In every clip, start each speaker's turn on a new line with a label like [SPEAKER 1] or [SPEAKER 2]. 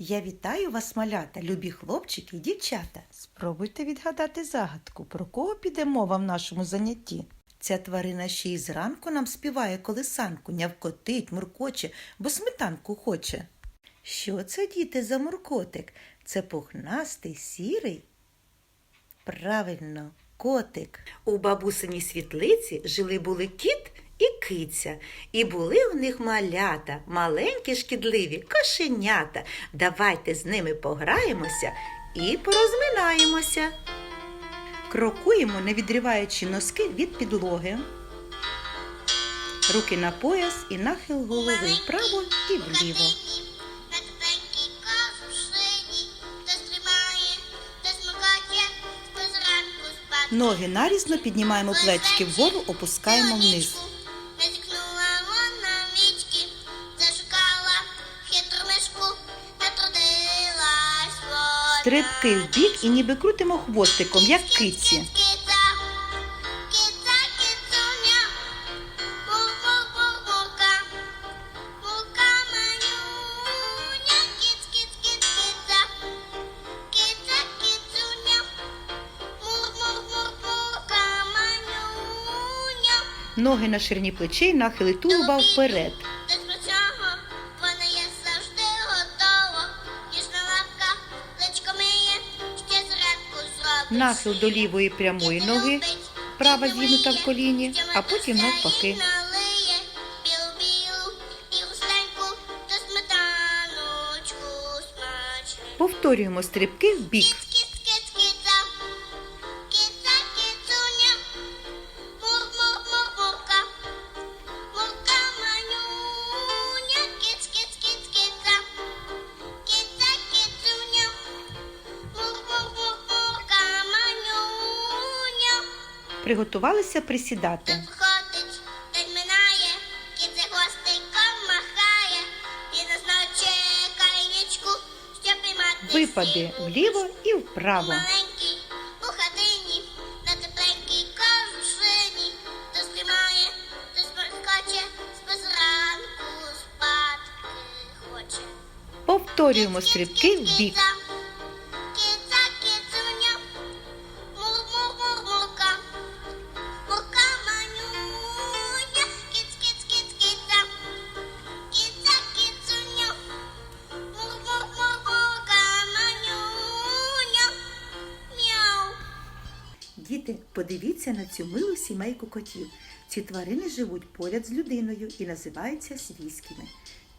[SPEAKER 1] Я вітаю вас, малята, любі хлопчики і дівчата. Спробуйте відгадати загадку, про кого піде мова в нашому занятті. Ця тварина ще й зранку нам співає колисанку, нявкотить, муркоче, бо сметанку хоче. Що це, діти, за муркотик? Це пухнастий, сірий? Правильно, котик. У бабусиній світлиці жили були кіт і киця, і були у них малята, маленькі шкідливі кошенята. Давайте з ними пограємося і порозминаємося. Крокуємо, не відриваючи носки від підлоги. Руки на пояс і нахил голови вправо і вліво. Ноги нарізно піднімаємо плечки вгору, опускаємо вниз. Стрибки в бік і ніби крутимо хвостиком, як киці. Ноги на ширині плечей, нахили тулуба вперед. Нахил до лівої прямої ноги, права зігнута в коліні, а потім навпаки. Повторюємо стрибки в бік.
[SPEAKER 2] То сморкоче, з ранку спадки хоче.
[SPEAKER 1] Повторюємо стрибки в бік. Подивіться на цю милу сімейку котів. Ці тварини живуть поряд з людиною і називаються свійськими.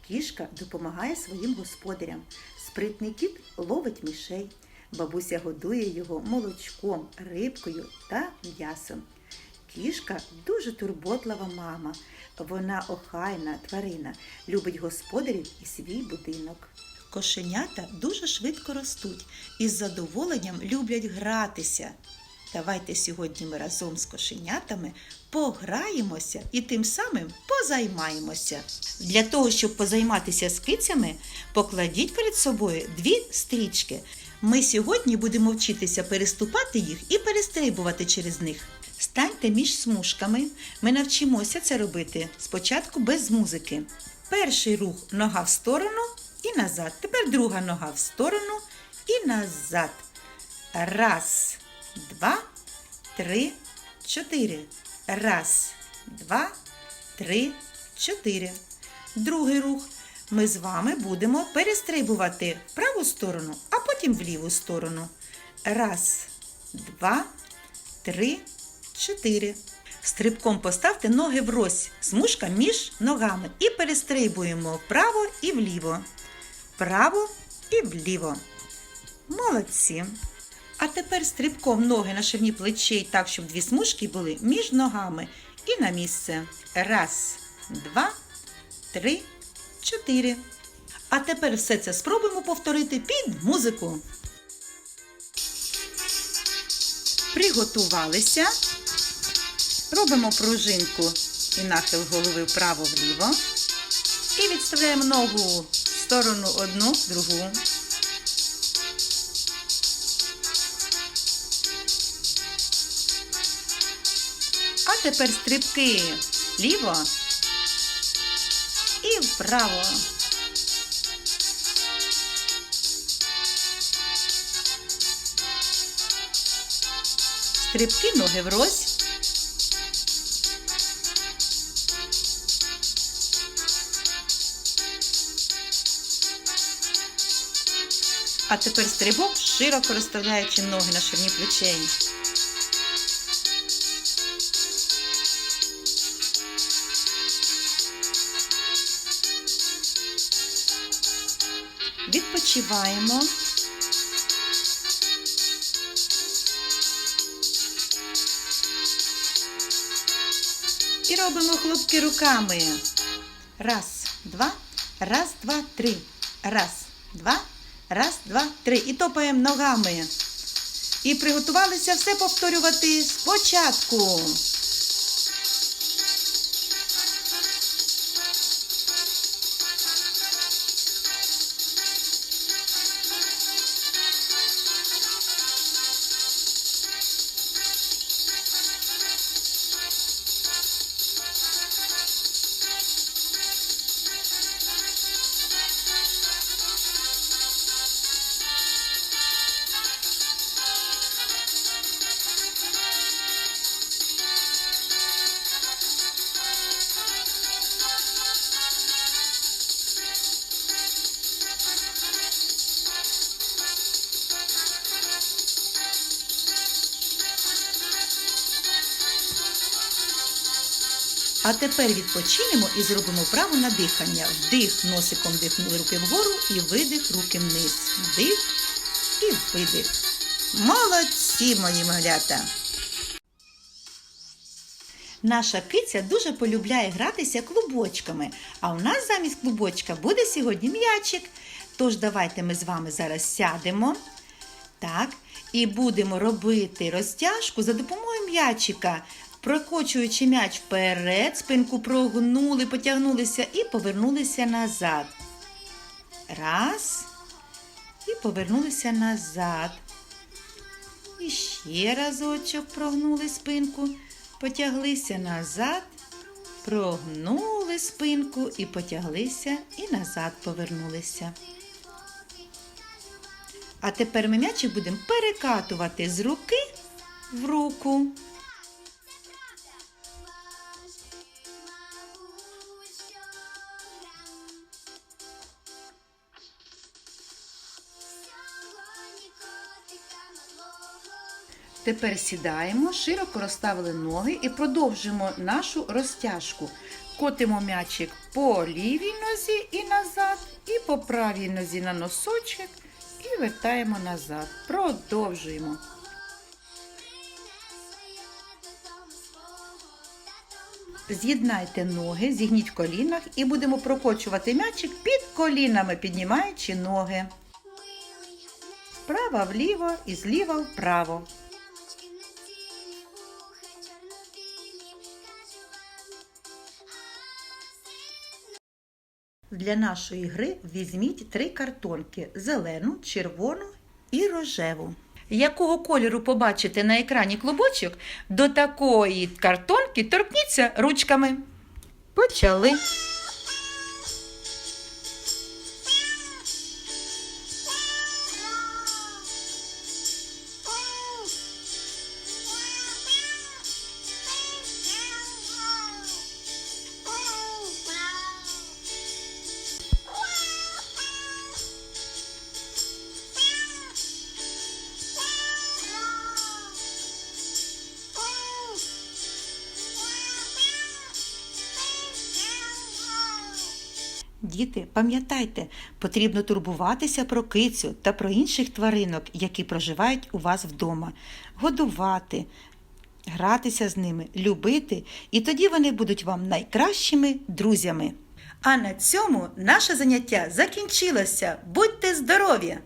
[SPEAKER 1] Кішка допомагає своїм господарям. Спритний кіт ловить мішей. Бабуся годує його молочком, рибкою та м'ясом. Кішка дуже турботлива мама. Вона охайна тварина, любить господарів і свій будинок. Кошенята дуже швидко ростуть і з задоволенням люблять гратися. Давайте сьогодні ми разом з кошенятами пограємося і тим самим позаймаємося. Для того, щоб позайматися з кицями, покладіть перед собою дві стрічки. Ми сьогодні будемо вчитися переступати їх і перестрибувати через них. Станьте між смужками. Ми навчимося це робити спочатку без музики. Перший рух нога в сторону і назад. Тепер друга нога в сторону і назад. Раз, два, три, чотири. Раз, два, три, чотири. Другий рух. Ми з вами будемо перестрибувати в праву сторону, а потім в ліву сторону. Раз, два, три, чотири. Стрибком поставте ноги врозь, смужка між ногами і перестрибуємо вправо і вліво. Вправо і вліво. Молодці. А тепер стрибком ноги на ширині плечей так, щоб дві смужки були між ногами. І на місце. Раз, два, три, чотири. А тепер все це спробуємо повторити під музику. Приготувалися. Робимо пружинку і нахил голови вправо-вліво. І відставляємо ногу в сторону одну, другу. тепер стрибки ліво і вправо. Стрибки ноги врозь. А тепер стрибок, широко розставляючи ноги на ширні плечей. Відпочиваємо. І робимо хлопки руками. Раз, два, раз, два, три. Раз, два, раз, два, три. І топаємо ногами. І приготувалися все повторювати спочатку. А тепер відпочинемо і зробимо вправу на дихання. Вдих, носиком дихнули руки вгору і видих руки вниз. Вдих і видих. Молодці, мої малята! Наша киця дуже полюбляє гратися клубочками, а у нас замість клубочка буде сьогодні м'ячик. Тож давайте ми з вами зараз сядемо. Так, і будемо робити розтяжку за допомогою м'ячика, прокочуючи м'яч вперед, спинку прогнули, потягнулися і повернулися назад. Раз. І повернулися назад. І ще разочок прогнули спинку, потяглися назад, прогнули спинку і потяглися, і назад повернулися. А тепер ми м'ячик будемо перекатувати з руки в руку. Тепер сідаємо, широко розставили ноги і продовжимо нашу розтяжку. Котимо м'ячик по лівій нозі і назад, і по правій нозі на носочок, і вертаємо назад. Продовжуємо. З'єднайте ноги, зігніть в колінах і будемо прокочувати м'ячик під колінами, піднімаючи ноги. Вправо вліво і зліва вправо. Для нашої гри візьміть три картонки: зелену, червону і рожеву. Якого кольору побачите на екрані клубочок, до такої картонки торкніться ручками. Почали. Діти, пам'ятайте, потрібно турбуватися про кицю та про інших тваринок, які проживають у вас вдома, годувати, гратися з ними, любити, і тоді вони будуть вам найкращими друзями. А на цьому наше заняття закінчилося. Будьте здорові!